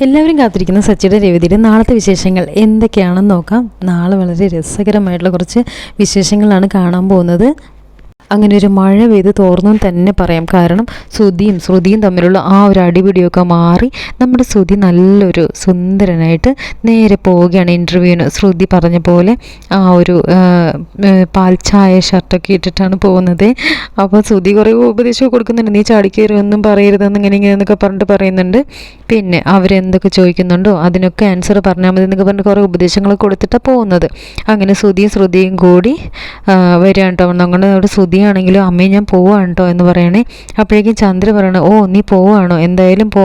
എല്ലാവരും കാത്തിരിക്കുന്ന സച്ചിയുടെ രവിതിയുടെ നാളത്തെ വിശേഷങ്ങൾ എന്തൊക്കെയാണെന്ന് നോക്കാം. നാളെ വളരെ രസകരമായിട്ടുള്ള കുറച്ച് വിശേഷങ്ങളാണ് കാണാൻ പോകുന്നത്. അങ്ങനെ ഒരു മഴ പെയ്ത് തോർന്നു തന്നെ പറയാം. കാരണം ശ്രുതിയും ശ്രുതിയും തമ്മിലുള്ള ആ ഒരു അടിപിടിയൊക്കെ മാറി നമ്മുടെ ശ്രുതി നല്ലൊരു സുന്ദരനായിട്ട് നേരെ പോവുകയാണ് ഇന്റർവ്യൂവിന് ശ്രുതി പറഞ്ഞ പോലെ ആ ഒരു പാൽച്ചായ ഷർട്ടൊക്കെ ഇട്ടിട്ടാണ് പോകുന്നത്. അപ്പോൾ ശ്രുതി കുറേ ഉപദേശമൊക്കെ കൊടുക്കുന്നുണ്ട്. നീ ചാടിക്കയറൊന്നും പറയരുതെന്ന് ഇങ്ങനെ ഇങ്ങനെ എന്നൊക്കെ പറഞ്ഞിട്ട് പറയുന്നുണ്ട്. പിന്നെ അവരെന്തൊക്കെ ചോദിക്കുന്നുണ്ടോ അതിനൊക്കെ ആൻസർ പറഞ്ഞാൽ മതി എന്നൊക്കെ പറഞ്ഞിട്ട് കുറേ ഉപദേശങ്ങൾ കൊടുത്തിട്ടാണ് പോകുന്നത്. അങ്ങനെ ശ്രുതിയും ശ്രുതിയും കൂടി വരികയാണ് കേട്ടോ നമ്മുടെ അവിടെ ശ്രുതിയാണെങ്കിലും അമ്മയും ഞാൻ പോവാണ് കേട്ടോ എന്ന് പറയണേ. അപ്പോഴേക്കും ചന്ദ്ര പറയണ ഓ നീ പോവാണോ? എന്തായാലും പോ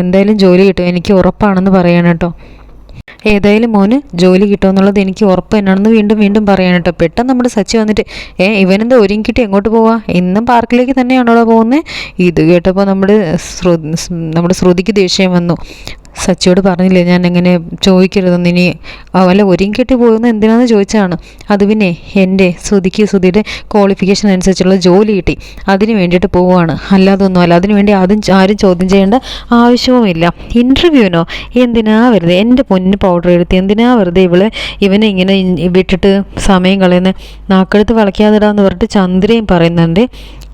എന്തായാലും ജോലി കിട്ടും. എനിക്ക് ഉറപ്പാണെന്ന് പറയണം കേട്ടോ ഏതായാലും മോന് ജോലി കിട്ടുമെന്നുള്ളത് എനിക്ക് ഉറപ്പ് തന്നെയാണെന്ന് വീണ്ടും വീണ്ടും പറയാൻ കേട്ടോ പെട്ടെന്ന് നമ്മുടെ സച്ചി വന്നിട്ട് ഏ ഇവനെന്താ ഒരുങ്ങിക്കിട്ട് എങ്ങോട്ട് പോവാ? ഇന്നും പാർക്കിലേക്ക് തന്നെയാണോ പോകുന്നത് ഇത് കേട്ടപ്പോൾ നമ്മുടെ നമ്മുടെ ശ്രുതിക്ക് ദേഷ്യം വന്നു. സച്ചിയോട് പറഞ്ഞില്ലേ ഞാൻ എങ്ങനെ ചോദിക്കരുതെന്ന്. ഇനി അല്ല വല്ല ഒരുങ്ങി കെട്ടി പോകുന്നത് എന്തിനാന്ന് ചോദിച്ചാണ്. അത് പിന്നെ എന്റെ ശ്രുതിക്ക് ശ്രുതിയുടെ ക്വാളിഫിക്കേഷൻ അനുസരിച്ചുള്ള ജോലി കിട്ടി. അതിന് വേണ്ടിയിട്ട് പോവുകയാണ്. അല്ലാതെ ഒന്നുമല്ല അതിന് വേണ്ടി ആദ്യം ആരും ചോദ്യം ചെയ്യേണ്ട ആവശ്യവുമില്ല. ഇന്റർവ്യൂവിനോ എന്തിനാ വെറുതെ? എന്റെ പൊന്ന് പൗഡർ എടുത്ത് എന്തിനാ വെറുതെ ഇവളെ ഇവനെ ഇങ്ങനെ വിട്ടിട്ട് സമയം കളയുന്നത് നാക്കെടുത്ത് വളയ്ക്കാതിടാന്ന് പറഞ്ഞിട്ട് ചന്ദ്രയും പറയുന്നുണ്ട്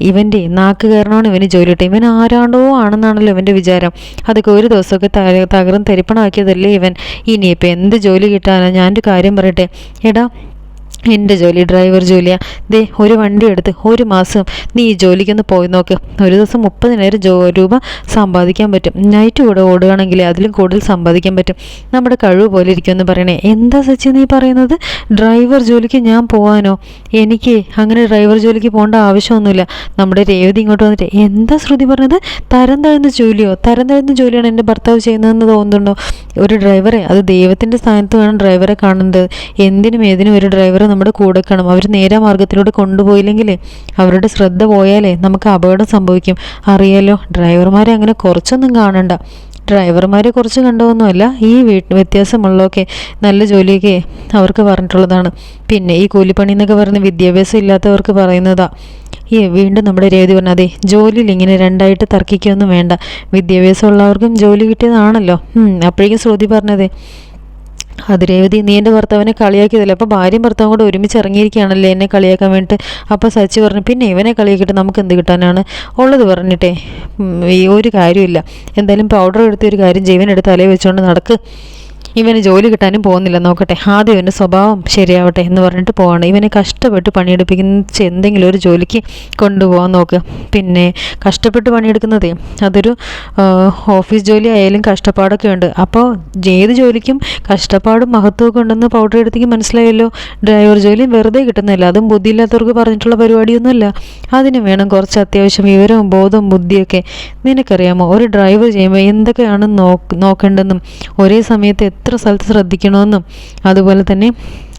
ഇവന്റെ നാക്ക് കയറണമാണ് ഇവന് ജോലി കിട്ടുക ഇവൻ ആരാണ്ടോ ആണെന്നാണല്ലോ ഇവന്റെ വിചാരം. അതൊക്കെ ഒരു ദിവസമൊക്കെ തകർന്ന് തരിപ്പണമാക്കിയതല്ലേ ഇവൻ. ഇനിയിപ്പോൾ എന്ത് ജോലി കിട്ടാനാണ് ഞാനൊരു കാര്യം പറയട്ടെ. എടാ എന്റെ ജോലി ഡ്രൈവർ ജോലിയാ. ദേ ഒരു വണ്ടി എടുത്ത് ഒരു മാസം നീ ഈ ജോലിക്കൊന്ന് പോയി നോക്ക്. ഒരു ദിവസം മുപ്പതിനായിരം രൂപ സമ്പാദിക്കാൻ പറ്റും. നൈറ്റ് കൂടെ ഓടുകയാണെങ്കിൽ അതിലും കൂടുതൽ സമ്പാദിക്കാൻ പറ്റും. നമ്മുടെ കഴിവ് പോലെ ഇരിക്കുമെന്ന് പറയണേ. എന്താ സച്ചി നീ പറയുന്നത്? ഡ്രൈവർ ജോലിക്ക് ഞാൻ പോകാനോ എനിക്ക് അങ്ങനെ ഡ്രൈവർ ജോലിക്ക് പോകേണ്ട ആവശ്യമൊന്നുമില്ല. നമ്മുടെ രേവതി ഇങ്ങോട്ട് വന്നിട്ട് എന്താ ശ്രുതി പറഞ്ഞത്? തരം താഴ്ന്ന ജോലിയോ? തരം താഴ്ന്ന ജോലിയാണ് എന്റെ ഭർത്താവ് ചെയ്യുന്നതെന്ന് തോന്നുന്നുണ്ടോ? ഒരു ഡ്രൈവറെ അത് ദൈവത്തിന്റെ സ്ഥാനത്ത് വേണം ഡ്രൈവറെ കാണുന്നത്. എന്തിനും ഏതിനും ഒരു ഡ്രൈവറെ നമ്മുടെ കൂടെ കാണും. അവർ നേരെ മാർഗത്തിലൂടെ കൊണ്ടുപോയില്ലെങ്കിലേ അവരുടെ ശ്രദ്ധ പോയാലേ നമുക്ക് അപകടം സംഭവിക്കും. അറിയാലോ ഡ്രൈവർമാരെ അങ്ങനെ കുറച്ചൊന്നും കാണണ്ട. ഡ്രൈവർമാരെ കുറച്ച് കണ്ടതൊന്നുമല്ല ഈ വീട്ട് വ്യത്യാസമുള്ളതൊക്കെ നല്ല ജോലിയൊക്കെ അവർക്ക് പറഞ്ഞിട്ടുള്ളതാണ്. പിന്നെ ഈ കൂലിപ്പണി എന്നൊക്കെ പറഞ്ഞ് വിദ്യാഭ്യാസം ഇല്ലാത്തവർക്ക് പറയുന്നതാ. ഈ വീണ്ടും നമ്മുടെ രേവതി പറഞ്ഞു അതെ ജോലിയിൽ ഇങ്ങനെ രണ്ടായിട്ട് തർക്കിക്കൊന്നും വേണ്ട. വിദ്യാഭ്യാസം ഉള്ളവർക്കും ജോലി കിട്ടിയതാണല്ലോ. അപ്പോഴേക്കും ശ്രുതി പറഞ്ഞതേ അത് രേവതി നീ എന്റെ ഭർത്താവിനെ കളിയാക്കിയതല്ലേ? അപ്പോൾ ഭാര്യയും ഭർത്താവും കൂടെ ഒരുമിച്ച് ഇറങ്ങിയിരിക്കുകയാണല്ലേ എന്നെ കളിയാക്കാൻ വേണ്ടിയിട്ട് അപ്പോൾ സച്ചി പറഞ്ഞു പിന്നെ ഇവനെ കളിയാക്കിയിട്ട് നമുക്ക് എന്ത് കിട്ടാനാണ്? ഉള്ളത് പറഞ്ഞിട്ടേ ഈ ഒരു കാര്യമില്ല എന്തായാലും പൗഡർ എടുത്ത് ഒരു കാര്യം ജീവനെടുത്ത് തലയിൽ വെച്ചുകൊണ്ട് നടക്ക്. ഇവന് ജോലി കിട്ടാനും പോകുന്നില്ല. നോക്കട്ടെ ആദ്യം ഇവന്റെ സ്വഭാവം ശരിയാവട്ടെ എന്ന് പറഞ്ഞിട്ട് പോവാണ്. ഇവനെ കഷ്ടപ്പെട്ട് പണിയെടുപ്പിക്കുന്ന എന്തെങ്കിലും ഒരു ജോലിക്ക് കൊണ്ടുപോകാൻ നോക്ക്. പിന്നെ കഷ്ടപ്പെട്ട് പണിയെടുക്കുന്നതേ അതൊരു ഓഫീസ് ജോലി ആയാലും കഷ്ടപ്പാടൊക്കെ ഉണ്ട്. അപ്പോൾ ഏത് ജോലിക്കും കഷ്ടപ്പാടും മഹത്വമൊക്കെ ഉണ്ടെന്ന് പൗഡർ എടുത്തേക്ക് മനസ്സിലായല്ലോ. ഡ്രൈവർ ജോലി വെറുതെ കിട്ടുന്നില്ല അതും ബുദ്ധിയില്ലാത്തവർക്ക് പറഞ്ഞിട്ടുള്ള പരിപാടിയൊന്നുമല്ല. അതിന് വേണം കുറച്ച് അത്യാവശ്യം വിവരവും ബോധവും ബുദ്ധിയൊക്കെ. നിനക്കറിയാമോ ഒരു ഡ്രൈവർ ചെയ്യുമ്പോൾ എന്തൊക്കെയാണ് നോക്ക് നോക്കേണ്ടതെന്നും? ഒരേ സമയത്ത് എത്ര സ്ഥലത്ത് ശ്രദ്ധിക്കണമെന്നും അതുപോലെ തന്നെ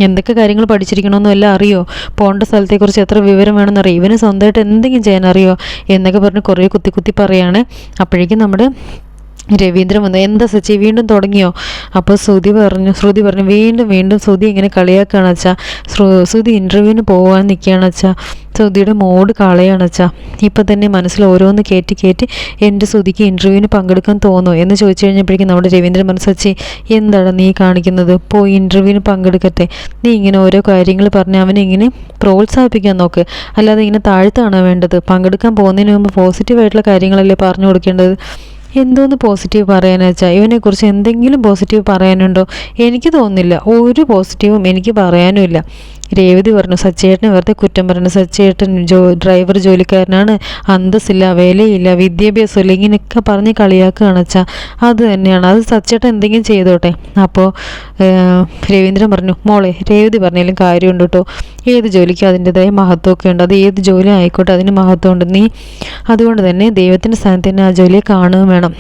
എന്തൊക്കെ കാര്യങ്ങൾ പഠിച്ചിരിക്കണമെന്നും എല്ലാം അറിയോ? പോകേണ്ട സ്ഥലത്തെക്കുറിച്ച് എത്ര വിവരം വേണമെന്നറിയോ? ഇവന് സ്വന്തമായിട്ട് എന്തെങ്കിലും ചെയ്യാൻ അറിയോ എന്നൊക്കെ പറഞ്ഞ് കുറേ കുത്തി കുത്തി പറയാണ്. അപ്പോഴേക്കും നമ്മുടെ രവീന്ദ്രൻ വന്നു എന്താ സച്ചി വീണ്ടും തുടങ്ങിയോ? അപ്പോൾ ശ്രുതി പറഞ്ഞു ശ്രുതി പറഞ്ഞു വീണ്ടും വീണ്ടും ശ്രുതി ഇങ്ങനെ കളിയാക്കുകയാണ് അച്ഛാ. ശ്രു ശ്രുതി ഇന്റർവ്യൂവിന് പോകാൻ നിൽക്കുകയാണ് അച്ഛാ. ശ്രുതിയുടെ മോഡ് കളയാണ് അച്ഛാ. ഇപ്പം തന്നെ മനസ്സിൽ ഓരോന്ന് കയറ്റി കയറ്റി എന്റെ ശ്രുതിക്ക് ഇന്റർവ്യൂവിന് പങ്കെടുക്കാൻ തോന്നുമോ എന്ന് ചോദിച്ചു കഴിഞ്ഞപ്പോഴേക്കും നമ്മുടെ രവീന്ദ്രൻ മനസ്സച്ചി എന്താണ് നീ കാണിക്കുന്നത്? പോയി ഇന്റർവ്യൂവിന് പങ്കെടുക്കട്ടെ. നീ ഇങ്ങനെ ഓരോ കാര്യങ്ങൾ പറഞ്ഞ് അവനെ ഇങ്ങനെ പ്രോത്സാഹിപ്പിക്കാൻ നോക്ക്. അല്ലാതെ ഇങ്ങനെ താഴ്ത്താണ് വേണ്ടത്? പങ്കെടുക്കാൻ പോകുന്നതിന് മുമ്പ് പോസിറ്റീവായിട്ടുള്ള കാര്യങ്ങളല്ലേ പറഞ്ഞു കൊടുക്കേണ്ടത്? എന്തോന്ന് പോസിറ്റീവ് പറയാനാ വെച്ചാൽ ഇവനെക്കുറിച്ച് എന്തെങ്കിലും പോസിറ്റീവ് പറയാനുണ്ടോ? എനിക്ക് തോന്നുന്നില്ല. ഒരു പോസിറ്റീവും എനിക്ക് പറയാനുമില്ല. രേവതി പറഞ്ഞു സച്ചേട്ടനെ വെറുതെ കുറ്റം പറഞ്ഞു. സച്ചേട്ടൻ ജോ ഡ്രൈവർ ജോലിക്കാരനാണ്. അന്തസ്സില്ല വേലയില്ല വിദ്യാഭ്യാസമില്ല ഇങ്ങനെയൊക്കെ പറഞ്ഞ് കളിയാക്കുകയാണ് അച്ഛാ. അത് തന്നെയാണ്. അത് സച്ചേട്ടൻ എന്തെങ്കിലും ചെയ്തോട്ടെ. അപ്പോൾ രവീന്ദ്രൻ പറഞ്ഞു മോളെ രേവതി പറഞ്ഞാലും കാര്യമുണ്ട് കേട്ടോ. ഏത് ജോലിക്കും അതിന്റെതായ മഹത്വമൊക്കെ ഉണ്ട്. അത് ഏത് ജോലി ആയിക്കോട്ടെ അതിന് മഹത്വമുണ്ട്. നീ അതുകൊണ്ട് തന്നെ ദൈവത്തിന്റെ സ്ഥാനത്ത് തന്നെ ആ ജോലിയെ കാണുകയും വേണം.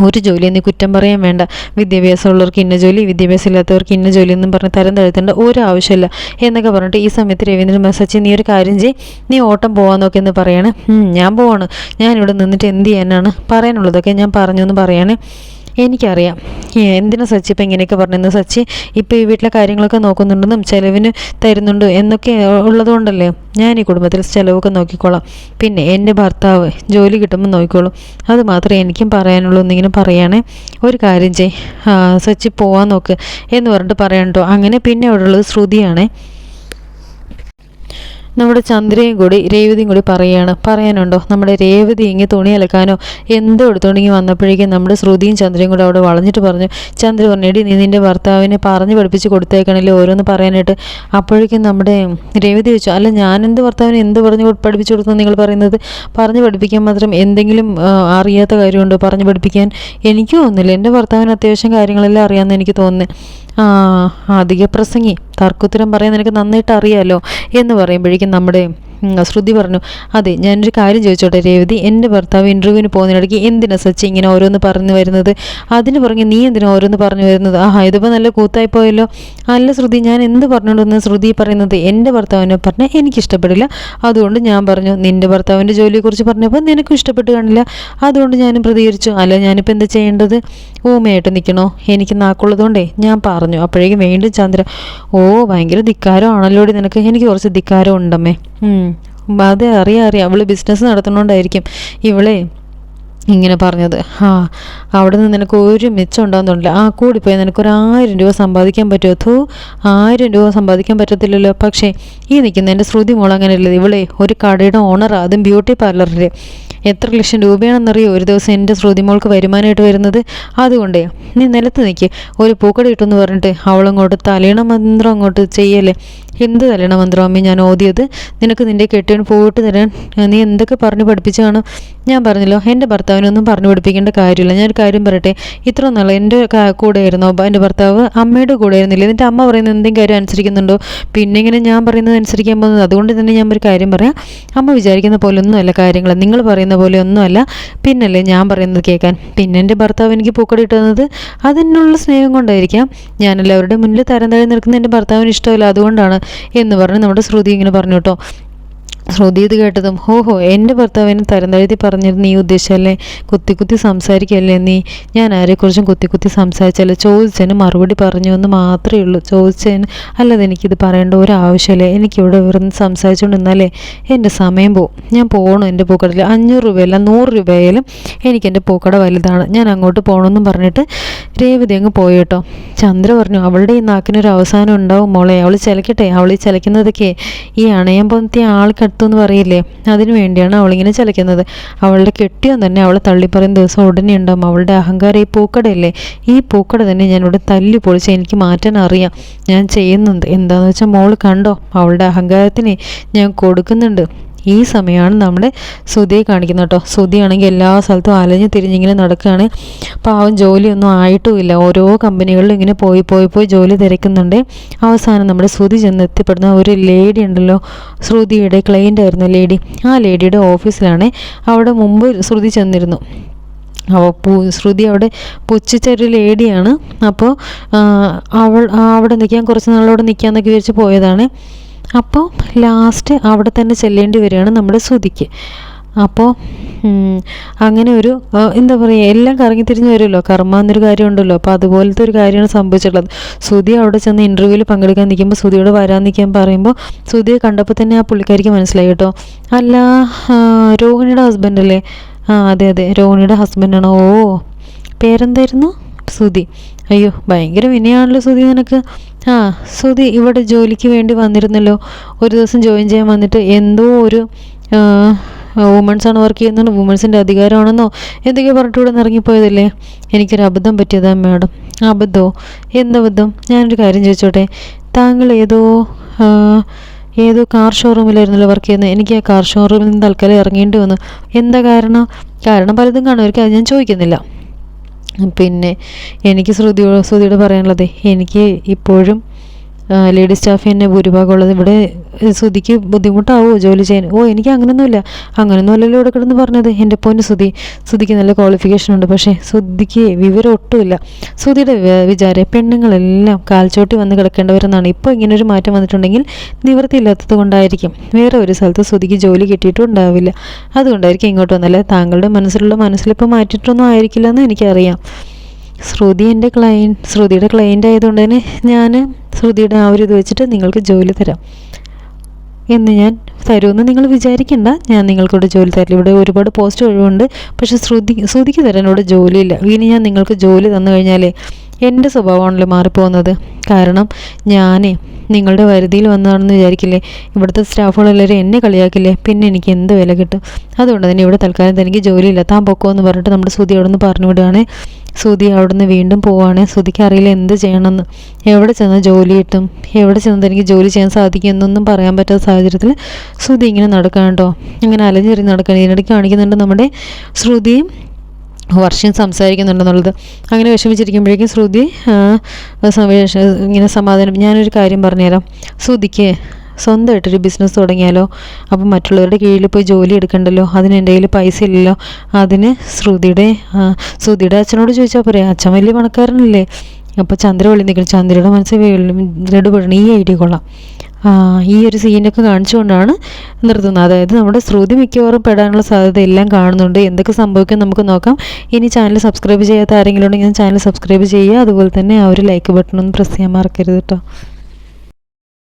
ഒരു ജോലി എന്നീ കുറ്റം പറയാൻ വേണ്ട. വിദ്യാഭ്യാസം ഉള്ളവർക്ക് ഇന്ന ജോലി വിദ്യാഭ്യാസം ഇല്ലാത്തവർക്ക് ഇന്ന ജോലി എന്നും പറഞ്ഞ് തരം താഴ്ത്തേണ്ട ഒരു ആവശ്യമില്ല എന്നൊക്കെ പറഞ്ഞിട്ട് ഈ സമയത്ത് രവീന്ദ്രൻ മെസ്സേജ് നീ ഒരു കാര്യം ചെയ്യ്. നീ ഓട്ടം പോകാൻ നോക്കിയെന്ന് പറയണേ. "ഉം, ഞാൻ പോവാണ്. ഞാനിവിടെ നിന്നിട്ട് എന്ത് ചെയ്യാനാണ്? പറയാനുള്ളതൊക്കെ ഞാൻ പറഞ്ഞു എന്ന് പറയണേ. എനിക്കറിയാം. എന്തിനാ സച്ചി ഇപ്പം ഇങ്ങനെയൊക്കെ പറഞ്ഞത് സച്ചി ഇപ്പം ഈ വീട്ടിലെ കാര്യങ്ങളൊക്കെ നോക്കുന്നുണ്ടെന്നും ചിലവിന് തരുന്നുണ്ട് എന്നൊക്കെ ഉള്ളതുകൊണ്ടല്ലേ ഞാൻ ഈ കുടുംബത്തിൽ ചിലവൊക്കെ നോക്കിക്കോളാം. പിന്നെ എന്റെ ഭർത്താവ് ജോലി കിട്ടുമ്പോൾ നോക്കിക്കോളും. അത് മാത്രമേ എനിക്കും പറയാനുള്ളൂ എന്നിങ്ങനെ പറയുകയാണേ ഒരു കാര്യം ചെയ് സച്ചി പോവാൻ നോക്ക് എന്ന് പറഞ്ഞിട്ട് പറയണ്ടോ അങ്ങനെ പിന്നെ അവിടെ ഉള്ളത് ശ്രുതിയാണേ. നമ്മുടെ ചന്ദ്രയും കൂടി രേവതിയും കൂടി പറയുകയാണ് പറയാനുണ്ടോ? നമ്മുടെ രേവതി ഇങ്ങനെ തുണി അലക്കാനോ എന്തോ എടുത്തുണ്ടെങ്കിൽ വന്നപ്പോഴേക്കും നമ്മുടെ ശ്രുതിയും ചന്ദ്രയും കൂടെ അവിടെ വളഞ്ഞിട്ട് പറഞ്ഞു ചന്ദ്ര പറഞ്ഞു എടി നീ നിന്റെ ഭർത്താവിനെ പറഞ്ഞു പഠിപ്പിച്ച് കൊടുത്തേക്കണല്ലേ ഓരോന്ന് പറയാനായിട്ട്? അപ്പോഴേക്കും നമ്മുടെ രേവതി ചോദിച്ചു അല്ല ഞാൻ എന്ത് ഭർത്താവിനെ എന്ത് പറഞ്ഞു പഠിപ്പിച്ചു കൊടുത്തു നിങ്ങൾ പറയുന്നത്? പറഞ്ഞു പഠിപ്പിക്കാൻ മാത്രം എന്തെങ്കിലും അറിയാത്ത കാര്യമുണ്ടോ പറഞ്ഞു പഠിപ്പിക്കാൻ? എനിക്കും തോന്നുന്നില്ല. എന്റെ ഭർത്താവിന് അത്യാവശ്യം കാര്യങ്ങളെല്ലാം അറിയാമെന്ന് എനിക്ക് തോന്നുന്നത് ആ അധിക പ്രസംഗി. തർക്കുത്തരം പറയാൻ നിനക്ക് നന്നായിട്ട് അറിയാലോ എന്ന് പറയുമ്പോഴേക്കും നമ്മുടെ ശ്രുതി പറഞ്ഞു അതെ ഞാനൊരു കാര്യം ചോദിച്ചോട്ടെ രേവതി എന്റെ ഭർത്താവ് ഇന്റർവ്യൂവിന് പോകുന്നതിനിടയ്ക്ക് എന്തിനാ സച്ചി ഇങ്ങനെ ഓരോന്ന് പറഞ്ഞു വരുന്നത്? അതിന് പുറകെ നീ എന്തിനാ ഓരോന്ന് പറഞ്ഞു വരുന്നത്? ആഹാ ഇതിപ്പോൾ നല്ല കൂത്തായി പോയല്ലോ. അല്ല ശ്രുതി ഞാൻ എന്ത് പറഞ്ഞുകൊണ്ടെന്ന് ശ്രുതി പറയുന്നത് എന്റെ ഭർത്താവിനെ പറഞ്ഞാൽ എനിക്ക് ഇഷ്ടപ്പെടില്ല അതുകൊണ്ട് ഞാൻ പറഞ്ഞു നിന്റെ ഭർത്താവിന്റെ ജോലിയെക്കുറിച്ച് പറഞ്ഞപ്പോൾ നിനക്കും ഇഷ്ടപ്പെട്ട് കാണില്ല. അതുകൊണ്ട് ഞാനും പ്രതികരിച്ചു. അല്ല ഞാനിപ്പോൾ എന്താ ചെയ്യേണ്ടത്? ഊമയായിട്ട് നിൽക്കണോ എനിക്ക് നാക്കുള്ളതുകൊണ്ടേ ഞാൻ പറഞ്ഞു. അപ്പോഴേക്കും വീണ്ടും ചന്ദ്ര ഓ ഭയങ്കര ധിക്കാരമാണല്ലോ നിനക്ക്. എനിക്ക് കുറച്ച് ധിക്കാരം ഉണ്ടമ്മേ. അതെ അറിയാം അറിയാം. അവൾ ബിസിനസ് നടത്തുന്നോണ്ടായിരിക്കും. ഇവളെ ഇങ്ങനെ പറഞ്ഞത്. ആ അവിടെ നിന്ന് നിനക്ക് ഒരു മിച്ചം ഉണ്ടാകുന്നില്ല ആ കൂടിപ്പോയി നിനക്കൊരു ആയിരം രൂപ സമ്പാദിക്കാൻ പറ്റുമോ? അതോ ആയിരം രൂപ സമ്പാദിക്കാൻ പറ്റത്തില്ലല്ലോ. പക്ഷേ ഈ നിൽക്കുന്ന എന്റെ ശ്രുതി മോൾ അങ്ങനെയല്ലേ ഇവളെ ഒരു കടയുടെ ഓണർ അതും ബ്യൂട്ടി പാർലറിൽ എത്ര ലക്ഷം രൂപയാണെന്നറിയോ? ഒരു ദിവസം എന്റെ ശ്രുതി മോൾക്ക് വരുമാനമായിട്ട് വരുന്നത്. അതുകൊണ്ടേ നീ നിലത്ത് നിൽക്കുക ഒരു പൂക്കട കിട്ടുമെന്ന് പറഞ്ഞിട്ട് അവളങ്ങോട്ട് തലയണ മന്ത്രം അങ്ങോട്ട് ചെയ്യല്ലേ? എന്ത് തരണം മന്ത്രം ഞാൻ ഓതിയത്? നിനക്ക് നിന്റെ കെട്ടിയൻ പോയിട്ട് തരാൻ നീ എന്തൊക്കെ പറഞ്ഞു പഠിപ്പിച്ചാണ്? ഞാൻ പറഞ്ഞല്ലോ എന്റെ ഭർത്താവിനൊന്നും പറഞ്ഞു പഠിപ്പിക്കേണ്ട കാര്യമില്ല. ഞാനൊരു കാര്യം പറയട്ടെ ഇത്ര നാൾ എന്റെ കൂടെ ആയിരുന്നു എന്റെ ഭർത്താവ് അമ്മയുടെ കൂടെ ആയിരുന്നില്ല എന്നിട്ട് അമ്മ പറയുന്ന എന്തെങ്കിലും കാര്യം അനുസരിക്കുന്നുണ്ടോ? പിന്നെ ഇങ്ങനെ ഞാൻ പറയുന്നത് അനുസരിക്കാൻ പോകുന്നത് അതുകൊണ്ട് തന്നെ ഞാൻ ഒരു കാര്യം പറയാം. അമ്മ വിചാരിക്കുന്ന പോലെ ഒന്നുമല്ല കാര്യങ്ങൾ നിങ്ങൾ പറയുന്ന പോലെ ഒന്നുമല്ല പിന്നല്ലേ ഞാൻ പറയുന്നത് കേൾക്കാൻ. പിന്നെ എന്റെ ഭർത്താവ് എനിക്ക് പൂക്കടി ഇട്ടുന്നത് അതിനുള്ള സ്നേഹം കൊണ്ടായിരിക്കാം. ഞാൻ എല്ലാവരുടെ മുന്നിൽ തരം താഴെ നിൽക്കുന്ന എന്റെ ഭർത്താവിന് ഇഷ്ടമല്ല. അതുകൊണ്ടാണ് എന്ന് പറഞ്ഞ് നമ്മുടെ ശ്രുതി ഇങ്ങനെ പറഞ്ഞു കേട്ടോ. ശ്രുതി ഇത് കേട്ടതും ഹോ ഹോ എന്റെ ഭർത്താവിന് തരം താഴ്ത്തി പറഞ്ഞത് നീ ഉദ്ദേശമല്ലേ കുത്തി കുത്തി സംസാരിക്കല്ലേ നീ? ഞാൻ ആരെക്കുറിച്ചും കുത്തി കുത്തി സംസാരിച്ചല്ലേ. ചോദിച്ചതിന് മറുപടി പറഞ്ഞു എന്ന് മാത്രമേ ഉള്ളൂ. ചോദിച്ചതിന് അല്ലാതെ എനിക്കിത് പറയേണ്ട ഒരു ആവശ്യമില്ല എനിക്കിവിടെ വെറുതെ സംസാരിച്ചുകൊണ്ട് നിന്നാലേ എന്റെ സമയം പോവും ഞാൻ പോകണം എന്റെ പൂക്കടയിൽ അഞ്ഞൂറ് രൂപയല്ല നൂറ് രൂപയായാലും എനിക്ക് എന്റെ പൂക്കട വലുതാണ്. ഞാൻ അങ്ങോട്ട് പോകണമെന്നും പറഞ്ഞിട്ട് രേവതി അങ്ങ് പോയി കേട്ടോ. ചന്ദ്ര പറഞ്ഞു അവളുടെ ഈ നാക്കിനൊരു അവസാനം ഉണ്ടാവും മോളെ. അവൾ ചിലക്കട്ടെ? അവൾ ഈ ചിലക്കുന്നതൊക്കെ ഈ അണയം പോലത്തെ ആൾക്കടുത്തു എന്ന് പറയില്ലേ? അതിനു വേണ്ടിയാണ് അവളിങ്ങനെ ചലിക്കുന്നത് അവളുടെ കെട്ടിയോ തന്നെ അവളെ തള്ളിപ്പറയുന്ന ദിവസം ഉടനെ ഉണ്ടാവും. അവളുടെ അഹങ്കാരം ഈ പൂക്കടയല്ലേ? ഈ പൂക്കട തന്നെ ഞാൻ ഇവിടെ തല്ലി പൊളിച്ച് എനിക്ക് മാറ്റാൻ അറിയാം. ഞാൻ ചെയ്യുന്നുണ്ട്. എന്താണെന്ന് വെച്ചാൽ മോൾ കണ്ടോ? അവളുടെ അഹങ്കാരത്തിന് ഞാൻ കൊടുക്കുന്നുണ്ട്. ഈ സമയമാണ് നമ്മുടെ ശ്രുതിയെ കാണിക്കുന്നത് കേട്ടോ. ശ്രുതിയാണെങ്കിൽ എല്ലാ സ്ഥലത്തും അലഞ്ഞ് തിരിഞ്ഞിങ്ങനെ നടക്കുകയാണ്. പാവം ജോലിയൊന്നും ആയിട്ടുമില്ല. ഓരോ കമ്പനികളിലും ഇങ്ങനെ പോയി പോയി പോയി ജോലി തിരക്കുന്നുണ്ട്. അവസാനം നമ്മുടെ ശ്രുതി ചെന്ന് എത്തിപ്പെടുന്ന ഒരു ലേഡി ഉണ്ടല്ലോ. ശ്രുതിയുടെ ക്ലയന്റ് ആയിരുന്നു ലേഡി. ആ ലേഡിയുടെ ഓഫീസിലാണ് അവിടെ മുമ്പ് ശ്രുതി ചെന്നിരുന്നു. അവ പൂ ശ്രുതി അവിടെ പുച്ഛിച്ച ഒരു ലേഡിയാണ്. അപ്പോൾ അവൾ അവിടെ നിൽക്കാൻ കുറച്ച് നാളവിടെ നിൽക്കാമെന്നൊക്കെ വിചാരിച്ച് പോയതാണ്. അപ്പോൾ ലാസ്റ്റ് അവിടെ തന്നെ ചെല്ലേണ്ടി വരികയാണ് നമ്മുടെ ശ്രുതിക്ക്. അപ്പോൾ അങ്ങനെ ഒരു എന്താ പറയുക എല്ലാം കറങ്ങി തിരിഞ്ഞ് വരുമല്ലോ. കർമ്മ എന്നൊരു കാര്യമുണ്ടല്ലോ അപ്പോൾ അതുപോലത്തെ ഒരു കാര്യമാണ് സംഭവിച്ചിട്ടുള്ളത്. സുധി അവിടെ ചെന്ന് ഇന്റർവ്യൂവിൽ പങ്കെടുക്കാൻ നിൽക്കുമ്പോൾ സുധിയോട് വരാൻ നിൽക്കാൻ പറയുമ്പോൾ സുധിയെ കണ്ടപ്പോൾ തന്നെ ആ പുള്ളിക്കാരിക്ക് മനസ്സിലായി കേട്ടോ. അല്ല രോഹിണിയുടെ ഹസ്ബൻഡ് അല്ലേ? ആ അതെ അതെ. രോഹിണിയുടെ ഹസ്ബൻഡാണ് ഓ പേരെന്തായിരുന്നു? സുധി. അയ്യോ ഭയങ്കര വിനയാണല്ലോ സുതി നിനക്ക്. ആ സുതി ഇവിടെ ജോലിക്ക് വേണ്ടി വന്നിരുന്നല്ലോ. ഒരു ദിവസം ജോയിൻ ചെയ്യാൻ വന്നിട്ട് എന്തോ ഒരു വുമൺസ് ആണ് വർക്ക് ചെയ്യുന്നത്. വുമൺസിന്റെ അധികാരമാണെന്നോ എന്തൊക്കെയോ പറഞ്ഞിട്ട് ഇവിടെ ഇറങ്ങിപ്പോയതല്ലേ? എനിക്കൊരു അബദ്ധം പറ്റിയതാ മാഡം അബദ്ധമോ എന്തബദ്ധം ഞാനൊരു കാര്യം ചോദിച്ചോട്ടെ. താങ്കൾ ഏതോ ഏതോ കാർ ഷോറൂമിലായിരുന്നല്ലോ വർക്ക് ചെയ്യുന്നത്. എനിക്ക് ആ കാർ ഷോറൂമിൽ നിന്ന് തൽക്കാലം ഇറങ്ങേണ്ടി വന്നു. എന്താ കാരണം? കാരണം പലതും കാണുമായിരിക്കും. അത് ഞാൻ ചോദിക്കുന്നില്ല. പിന്നെ എനിക്ക് ശ്രുതി ശ്രുതിയോട് പറയാനുള്ളത് എനിക്ക് ഇപ്പോഴും ലേഡി സ്റ്റാഫ് തന്നെ ഭൂരിഭാഗം ഉള്ളത് ഇവിടെ ശ്രുതിക്ക് ബുദ്ധിമുട്ടാവോ? ജോലി ചെയ്യാൻ? ഓ എനിക്ക് അങ്ങനൊന്നുമില്ല. അങ്ങനെയൊന്നും അല്ലല്ലോ ഇവിടെ കിടന്ന് പറഞ്ഞത്. എന്റെ പൊന്ന് ശ്രുതി. ശ്രുതിക്ക് നല്ല ക്വാളിഫിക്കേഷൻ ഉണ്ട്. പക്ഷേ ശ്രുതിക്ക് വിവരം ഒട്ടുമില്ല ശ്രുതിയുടെ വിചാരം പെണ്ണുങ്ങളെല്ലാം കാൽച്ചോട്ടി വന്ന് കിടക്കേണ്ടവരെന്നാണ്. ഇപ്പോൾ ഇങ്ങനെ ഒരു മാറ്റം വന്നിട്ടുണ്ടെങ്കിൽ നിവൃത്തിയില്ലാത്തത് കൊണ്ടായിരിക്കും. വേറെ ഒരു സ്ഥലത്ത് ശ്രുതിക്ക് ജോലി കിട്ടിയിട്ടും ഉണ്ടാവില്ല അതുകൊണ്ടായിരിക്കും ഇങ്ങോട്ട് വന്നല്ലേ? താങ്കളുടെ മനസ്സിലുള്ള മനസ്സിലിപ്പോൾ മാറ്റിയിട്ടൊന്നും ആയിരിക്കില്ല എന്ന് എനിക്കറിയാം. ശ്രുതി എന്റെ ക്ലയന്റ് ശ്രുതിയുടെ ക്ലയന്റ് ആയതുകൊണ്ട് തന്നെ ഞാൻ ശ്രുതിയുടെ ആ ഒരു ഇത് വെച്ചിട്ട് നിങ്ങൾക്ക് ജോലി തരാം. എന്ന് ഞാൻ തരുമെന്ന് നിങ്ങൾ വിചാരിക്കണ്ട. ഞാൻ നിങ്ങൾക്കിവിടെ ജോലി തരില്ല. ഇവിടെ ഒരുപാട് പോസ്റ്റ് ഒഴിവുണ്ട്. പക്ഷെ ശ്രുതി ശ്രുതിക്ക് തരാൻ ഇവിടെ ജോലിയില്ല. ഇനി ഞാൻ നിങ്ങൾക്ക് ജോലി തന്നു കഴിഞ്ഞാലേ എന്റെ സ്വഭാവമാണല്ലോ മാറിപ്പോകുന്നത്. കാരണം ഞാനേ നിങ്ങളുടെ വരുതിയിൽ വന്നതാണെന്ന് വിചാരിക്കില്ലേ? ഇവിടുത്തെ സ്റ്റാഫുകളെല്ലാവരും എന്നെ കളിയാക്കില്ലേ? പിന്നെ എനിക്ക് എന്ത് വില കിട്ടും? അതുകൊണ്ട് തന്നെ ഇവിടെ തൽക്കാലം തനിക്ക് ജോലിയില്ല. താൻ പൊക്കോ എന്ന് പറഞ്ഞിട്ട് നമ്മുടെ ശ്രുതി അവിടെ നിന്ന് പറഞ്ഞു വിടുകയാണ്. ശ്രുതി അവിടുന്ന് വീണ്ടും പോവുകയാണ് ശ്രുതിക്ക് അറിയില്ല എന്ത് ചെയ്യണമെന്ന്. എവിടെ ചെന്ന് ജോലി കിട്ടും? എവിടെ ചെന്ന് തനിക്ക് ജോലി ചെയ്യാൻ സാധിക്കും എന്നൊന്നും പറയാൻ പറ്റാത്ത സാഹചര്യത്തിൽ ശ്രുതി ഇങ്ങനെ നടക്കാൻ കേട്ടോ. ഇങ്ങനെ അലഞ്ഞെറിഞ്ഞ് നടക്കാൻ ഇതിനിടയ്ക്ക് കാണിക്കുന്നുണ്ട് നമ്മുടെ ശ്രുതിയും വർഷം സംസാരിക്കുന്നുണ്ടെന്നുള്ളത്. അങ്ങനെ വിഷമിച്ചിരിക്കുമ്പോഴേക്കും ശ്രുതി ഇങ്ങനെ സമാധാനം. ഞാനൊരു കാര്യം പറഞ്ഞുതരാം. ശ്രുതിക്ക് സ്വന്തമായിട്ടൊരു ബിസിനസ് തുടങ്ങിയാലോ? അപ്പം മറ്റുള്ളവരുടെ കീഴിൽ പോയി ജോലി എടുക്കണ്ടല്ലോ? അതിന് എന്റെ കയ്യിൽ പൈസ ഇല്ലല്ലോ? അതിന് ശ്രുതിയുടെ ശ്രുതിയുടെ അച്ഛനോട് ചോദിച്ചാൽ പറയാം അച്ഛൻ വലിയ പണക്കാരനല്ലേ? അപ്പോൾ ചന്ദ്ര വെളി നിൽക്കണം ചന്ദ്രയുടെ മനസ്സിൽ ഇടപെടണം ഈ ഐഡിയ കൊള്ളാം. ഈ ഒരു സീനൊക്കെ കാണിച്ചുകൊണ്ടാണ് നിർത്തുന്നത്. അതായത് നമ്മുടെ ശ്രുതി മിക്കവാറും പെടാനുള്ള സാധ്യത എല്ലാം കാണുന്നുണ്ട്. എന്തൊക്കെ സംഭവിക്കും നമുക്ക് നോക്കാം. ഇനി ചാനൽ സബ്സ്ക്രൈബ് ചെയ്യാത്ത ആരെങ്കിലും ഉണ്ടെങ്കിൽ ചാനൽ സബ്സ്ക്രൈബ് ചെയ്യുക. അതുപോലെ തന്നെ ആ ഒരു ലൈക്ക് ബട്ടൺ ഒന്ന് പ്രസ് ചെയ്യാൻ മറക്കരുത് കേട്ടോ.